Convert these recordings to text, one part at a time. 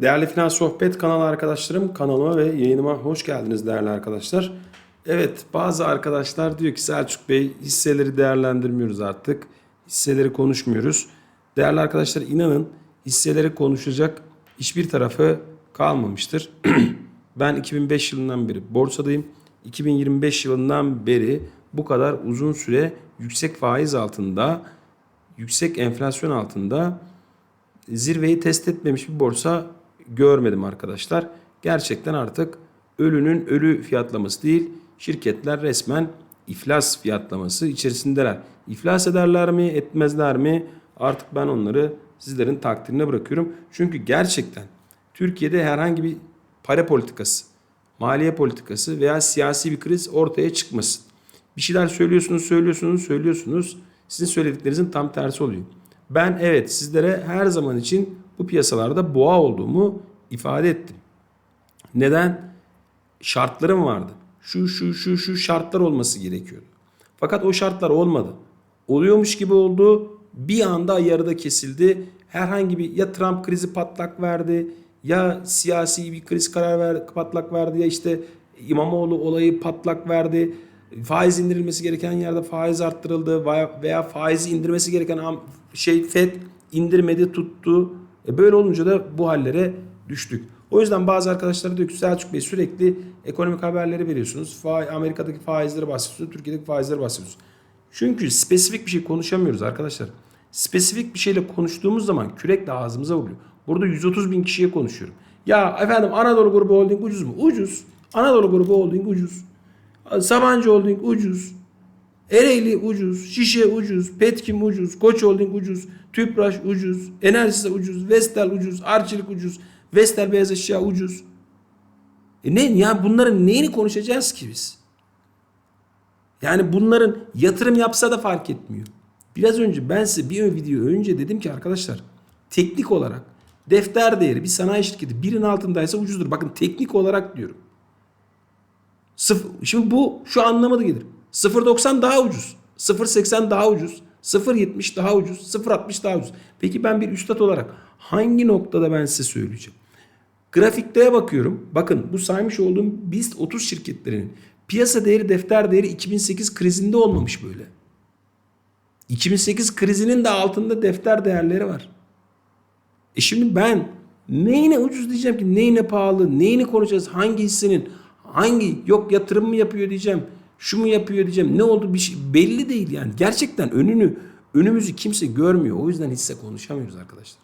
Değerli Finans Sohbet kanalı arkadaşlarım, kanalıma ve yayınıma hoş geldiniz değerli arkadaşlar. Evet, bazı arkadaşlar diyor ki Selçuk Bey hisseleri değerlendirmiyoruz artık. Hisseleri konuşmuyoruz. Değerli arkadaşlar inanın hisseleri konuşacak hiçbir tarafı kalmamıştır. ben 2005 yılından beri borsadayım. 2025 yılından beri bu kadar uzun süre yüksek faiz altında, yüksek enflasyon altında zirveyi test etmemiş bir borsa görmedim arkadaşlar. Gerçekten artık ölünün ölü fiyatlaması değil, şirketler resmen iflas fiyatlaması içerisindeler. İflas ederler mi, etmezler mi? Artık ben onları sizlerin takdirine bırakıyorum. Çünkü gerçekten Türkiye'de herhangi bir para politikası, maliye politikası veya siyasi bir kriz ortaya çıkmasın. Bir şeyler söylüyorsunuz, söylüyorsunuz, söylüyorsunuz. Sizin söylediklerinizin tam tersi oluyor. Ben evet sizlere her zaman için bu piyasalarda boğa olduğumu ifade ettim. Neden? Şartlarım vardı. Şu şu şu şu şartlar olması gerekiyordu. Fakat o şartlar olmadı. Oluyormuş gibi oldu. Bir anda yarıda kesildi. Herhangi bir ya Trump krizi patlak verdi ya siyasi bir kriz karar ver, patlak verdi ya işte İmamoğlu olayı patlak verdi. Faiz indirilmesi gereken yerde faiz arttırıldı veya, faizi indirmesi gereken şey FED indirmedi tuttu. E böyle olunca da bu hallere düştük. O yüzden bazı arkadaşlar diyor ki Selçuk Bey sürekli ekonomik haberleri veriyorsunuz. Amerika'daki faizleri bahsediyorsunuz, Türkiye'deki faizleri bahsediyorsunuz. Çünkü spesifik bir şey konuşamıyoruz arkadaşlar. Spesifik bir şeyle konuştuğumuz zaman kürekle ağzımıza vuruyor. Burada 130 bin kişiye konuşuyorum. Ya efendim Anadolu Grubu Holding ucuz mu? Ucuz. Anadolu Grubu Holding ucuz. Sabancı Holding ucuz. Ereğli ucuz, Şişe ucuz, Petkim ucuz, Koç Holding ucuz, Tüpraş ucuz, Enerjisa ucuz, Vestel ucuz, Arçelik ucuz, Vestel Beyaz Eşya ucuz. E ne ya bunların neyini konuşacağız ki biz? Yani bunların yatırım yapsa da fark etmiyor. Biraz önce ben size bir video önce dedim ki arkadaşlar teknik olarak defter değeri bir sanayi şirketi birin altındaysa ucuzdur. Bakın teknik olarak diyorum. Sıfır, şimdi bu şu anlama da gelir. 0.90 daha ucuz. 0.80 daha ucuz. 0.70 daha ucuz. 0.60 daha ucuz. Peki ben bir üstad olarak hangi noktada ben size söyleyeceğim? Grafiklere bakıyorum. Bakın bu saymış olduğum BIST 30 şirketlerinin piyasa değeri defter değeri 2008 krizinde olmamış böyle. 2008 krizinin de altında defter değerleri var. E şimdi ben neyine ucuz diyeceğim ki neyine pahalı neyini konuşacağız hangi hissenin hangi yok yatırım mı yapıyor diyeceğim şu mu yapıyor diyeceğim ne oldu bir şey belli değil yani gerçekten önünü önümüzü kimse görmüyor o yüzden hisse konuşamıyoruz arkadaşlar.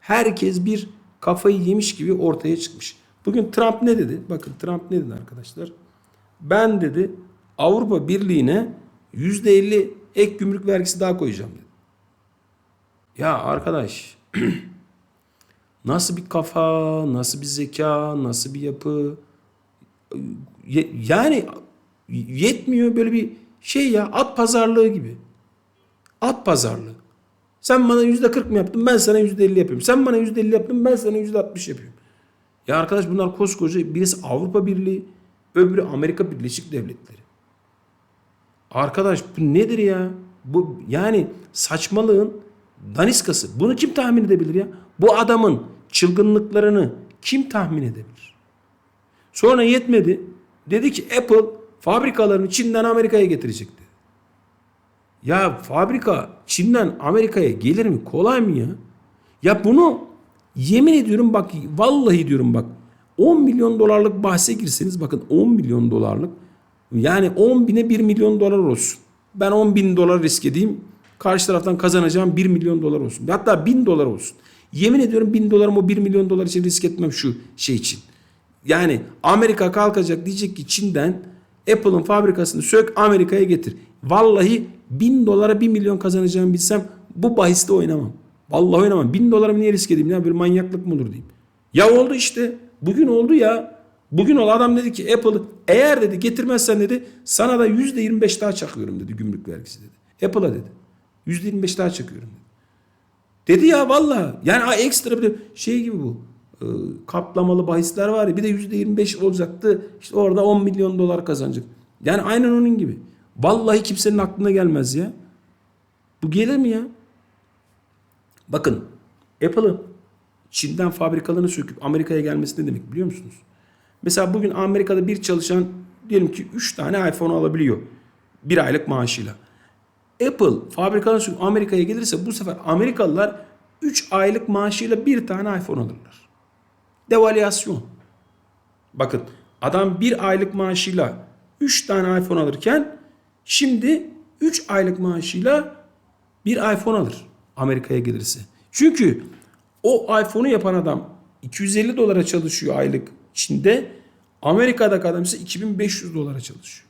Herkes bir kafayı yemiş gibi ortaya çıkmış. Bugün Trump ne dedi? Bakın Trump ne dedi arkadaşlar? Ben dedi Avrupa Birliği'ne %50 ek gümrük vergisi daha koyacağım dedi. Ya arkadaş nasıl bir kafa, nasıl bir zeka, nasıl bir yapı yani yetmiyor böyle bir şey ya at pazarlığı gibi. At pazarlığı. Sen bana yüzde kırk mı yaptın ben sana yüzde elli yapıyorum. Sen bana yüzde elli yaptın ben sana yüzde altmış yapıyorum. Ya arkadaş bunlar koskoca birisi Avrupa Birliği öbürü Amerika Birleşik Devletleri. Arkadaş bu nedir ya? Bu yani saçmalığın daniskası. Bunu kim tahmin edebilir ya? Bu adamın çılgınlıklarını kim tahmin edebilir? Sonra yetmedi. Dedi ki Apple fabrikalarını Çin'den Amerika'ya getirecek dedi. Ya fabrika Çin'den Amerika'ya gelir mi? Kolay mı ya? Ya bunu yemin ediyorum bak vallahi diyorum bak 10 milyon dolarlık bahse girseniz bakın 10 milyon dolarlık yani 10 bine 1 milyon dolar olsun. Ben 10 bin dolar risk edeyim. Karşı taraftan kazanacağım 1 milyon dolar olsun. Hatta 1000 dolar olsun. Yemin ediyorum 1000 dolarımı o 1 milyon dolar için risk etmem şu şey için. Yani Amerika kalkacak diyecek ki Çin'den Apple'ın fabrikasını sök Amerika'ya getir. Vallahi 1000 dolara 1 milyon kazanacağımı bilsem bu bahiste oynamam. Vallahi oynamam. 1000 dolarımı niye risk edeyim ya bir manyaklık mı olur diyeyim. Ya oldu işte. Bugün oldu ya. Bugün ol adam dedi ki Apple'ı eğer dedi getirmezsen dedi sana da %25 daha çakıyorum dedi gümrük vergisi dedi. Apple'a dedi. %25 daha çakıyorum dedi. Dedi ya valla. Yani ekstra bir şey gibi bu. E, kaplamalı bahisler var ya bir de %25 olacaktı. İşte orada 10 milyon dolar kazanacak. Yani aynen onun gibi. Vallahi kimsenin aklına gelmez ya. Bu gelir mi ya? Bakın Apple'ın Çin'den fabrikalarını söküp Amerika'ya gelmesi ne demek biliyor musunuz? Mesela bugün Amerika'da bir çalışan diyelim ki 3 tane iPhone alabiliyor. Bir aylık maaşıyla. Apple fabrikalarını söküp Amerika'ya gelirse bu sefer Amerikalılar 3 aylık maaşıyla bir tane iPhone alırlar. Devalüasyon. Bakın adam bir aylık maaşıyla 3 tane iPhone alırken şimdi 3 aylık maaşıyla bir iPhone alır Amerika'ya gelirse. Çünkü o iPhone'u yapan adam 250 dolara çalışıyor aylık Çin'de. Amerika'daki adam ise 2500 dolara çalışıyor.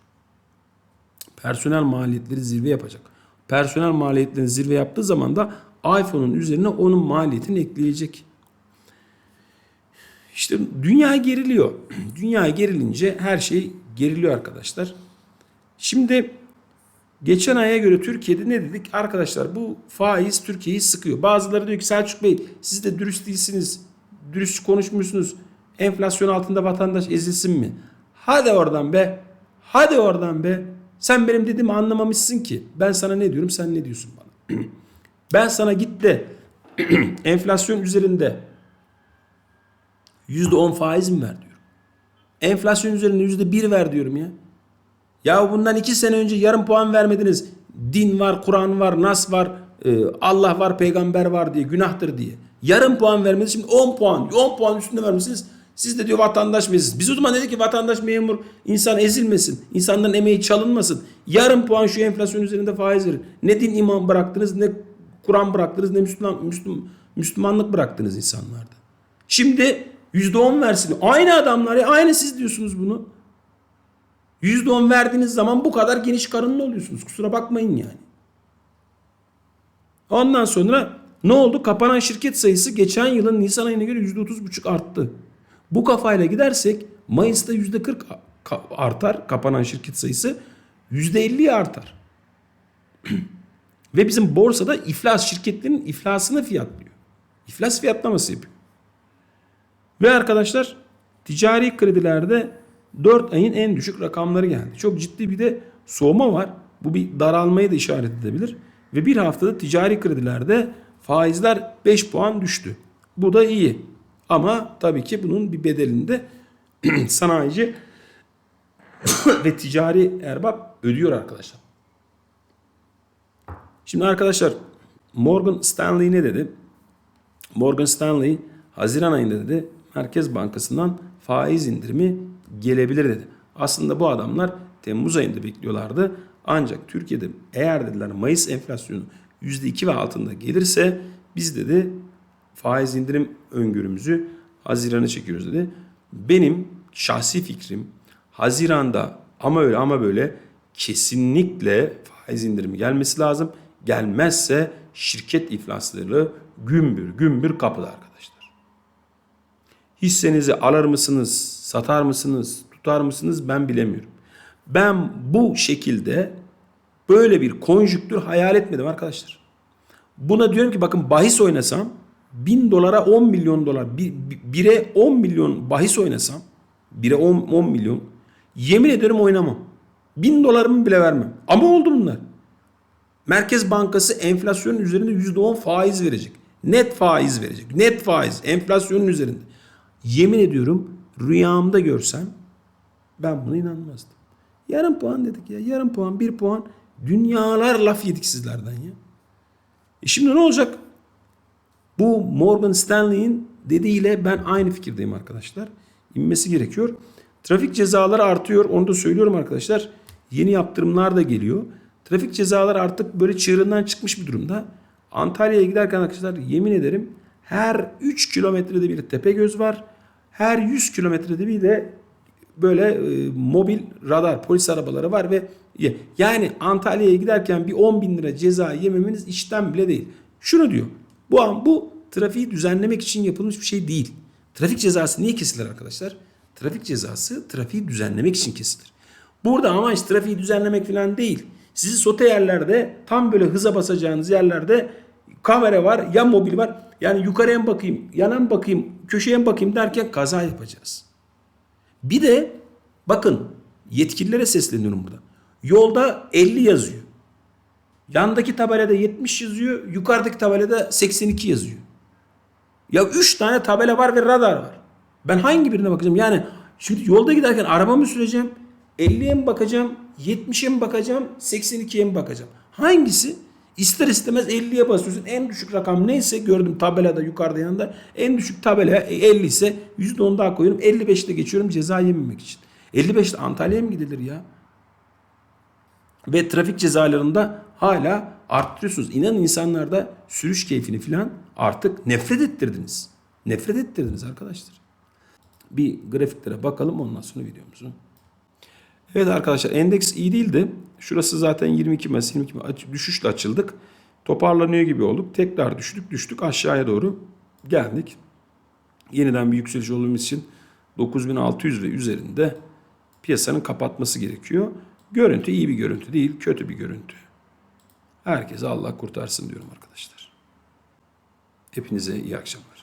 Personel maliyetleri zirve yapacak. Personel maliyetlerini zirve yaptığı zaman da iPhone'un üzerine onun maliyetini ekleyecek. İşte dünya geriliyor. Dünya gerilince her şey geriliyor arkadaşlar. Şimdi geçen aya göre Türkiye'de ne dedik? Arkadaşlar bu faiz Türkiye'yi sıkıyor. Bazıları diyor ki Selçuk Bey siz de dürüst değilsiniz. Dürüst konuşmuyorsunuz. Enflasyon altında vatandaş ezilsin mi? Hadi oradan be. Hadi oradan be. Sen benim dediğimi anlamamışsın ki. Ben sana ne diyorum sen ne diyorsun bana? ben sana git de enflasyon üzerinde %10 faiz mi ver diyorum. Enflasyon üzerinde %1 ver diyorum ya. Ya bundan iki sene önce yarım puan vermediniz. Din var, Kur'an var, Nas var, e, Allah var, peygamber var diye, günahtır diye. Yarım puan vermediniz. Şimdi 10 puan, 10 puan üstünde vermişsiniz. Siz de diyor vatandaş mıyız? Biz o zaman dedik ki vatandaş memur insan ezilmesin. insanların emeği çalınmasın. Yarım puan şu enflasyon üzerinde faiz verin. Ne din iman bıraktınız ne Kur'an bıraktınız ne Müslüman, Müslüman, Müslümanlık bıraktınız insanlarda. Şimdi %10 versin. Aynı adamlar ya aynı siz diyorsunuz bunu. %10 verdiğiniz zaman bu kadar geniş karınlı oluyorsunuz. Kusura bakmayın yani. Ondan sonra ne oldu? Kapanan şirket sayısı geçen yılın Nisan ayına göre %30,5 arttı. Bu kafayla gidersek Mayıs'ta %40 artar kapanan şirket sayısı. %50'ye artar. Ve bizim borsada iflas şirketlerin iflasını fiyatlıyor. İflas fiyatlaması yapıyor. Ve arkadaşlar ticari kredilerde 4 ayın en düşük rakamları geldi. Çok ciddi bir de soğuma var. Bu bir daralmayı da işaret edebilir. Ve bir haftada ticari kredilerde faizler 5 puan düştü. Bu da iyi. Ama tabii ki bunun bir bedelinde sanayici ve ticari erbap ödüyor arkadaşlar. Şimdi arkadaşlar Morgan Stanley ne dedi? Morgan Stanley Haziran ayında dedi Merkez Bankası'ndan faiz indirimi gelebilir dedi. Aslında bu adamlar Temmuz ayında bekliyorlardı. Ancak Türkiye'de eğer dediler Mayıs enflasyonu %2 ve altında gelirse biz dedi faiz indirim öngörümüzü Haziran'a çekiyoruz dedi. Benim şahsi fikrim Haziran'da ama öyle ama böyle kesinlikle faiz indirimi gelmesi lazım. Gelmezse şirket iflasları gümbür gümbür kapıda arkadaşlar. Hissenizi alır mısınız, satar mısınız, tutar mısınız ben bilemiyorum. Ben bu şekilde böyle bir konjüktür hayal etmedim arkadaşlar. Buna diyorum ki bakın bahis oynasam 1000 dolara 10 milyon dolar bir, bire 10 milyon bahis oynasam bire 10, 10 milyon yemin ederim oynamam. 1000 dolarımı bile vermem. Ama oldu bunlar. Merkez Bankası enflasyonun üzerinde %10 faiz verecek. Net faiz verecek. Net faiz enflasyonun üzerinde. Yemin ediyorum rüyamda görsem ben buna inanmazdım. Yarım puan dedik ya. Yarım puan, bir puan. Dünyalar laf yedik sizlerden ya. E şimdi ne olacak? Bu Morgan Stanley'in dediğiyle ben aynı fikirdeyim arkadaşlar. İnmesi gerekiyor. Trafik cezaları artıyor. Onu da söylüyorum arkadaşlar. Yeni yaptırımlar da geliyor. Trafik cezaları artık böyle çığırından çıkmış bir durumda. Antalya'ya giderken arkadaşlar yemin ederim her 3 kilometrede bir tepe göz var. Her 100 kilometrede bir de böyle e, mobil radar polis arabaları var ve yani Antalya'ya giderken bir 10 bin lira ceza yememeniz işten bile değil. Şunu diyor. Bu an bu trafiği düzenlemek için yapılmış bir şey değil. Trafik cezası niye kesilir arkadaşlar? Trafik cezası trafiği düzenlemek için kesilir. Burada amaç trafiği düzenlemek falan değil. Sizi sote yerlerde tam böyle hıza basacağınız yerlerde kamera var ya mobil var. Yani yukarıya bakayım, yana bakayım, köşeye mi bakayım derken kaza yapacağız. Bir de bakın yetkililere sesleniyorum burada. Yolda 50 yazıyor. Yandaki tabelada 70 yazıyor. Yukarıdaki tabelada 82 yazıyor. Ya 3 tane tabela var ve radar var. Ben hangi birine bakacağım? Yani şimdi yolda giderken arabamı süreceğim. 50'ye mi bakacağım? 70'e mi bakacağım? 82'ye mi bakacağım? Hangisi? İster istemez 50'ye basıyorsun. En düşük rakam neyse gördüm tabelada yukarıda yanında. En düşük tabela 50 ise %10 daha koyuyorum. 55'te geçiyorum ceza yememek için. 55'te Antalya'ya mı gidilir ya? Ve trafik cezalarında hala arttırıyorsunuz. İnanın insanlarda sürüş keyfini falan artık nefret ettirdiniz. Nefret ettirdiniz arkadaşlar. Bir grafiklere bakalım ondan sonra videomuzu. Evet arkadaşlar endeks iyi değildi. Şurası zaten 22 Mayıs 22 Mayıs aç- düşüşle açıldık. Toparlanıyor gibi olduk. Tekrar düştük düştük aşağıya doğru geldik. Yeniden bir yükseliş olduğumuz için 9600 ve üzerinde piyasanın kapatması gerekiyor. Görüntü iyi bir görüntü değil, kötü bir görüntü. Herkese Allah kurtarsın diyorum arkadaşlar. Hepinize iyi akşamlar.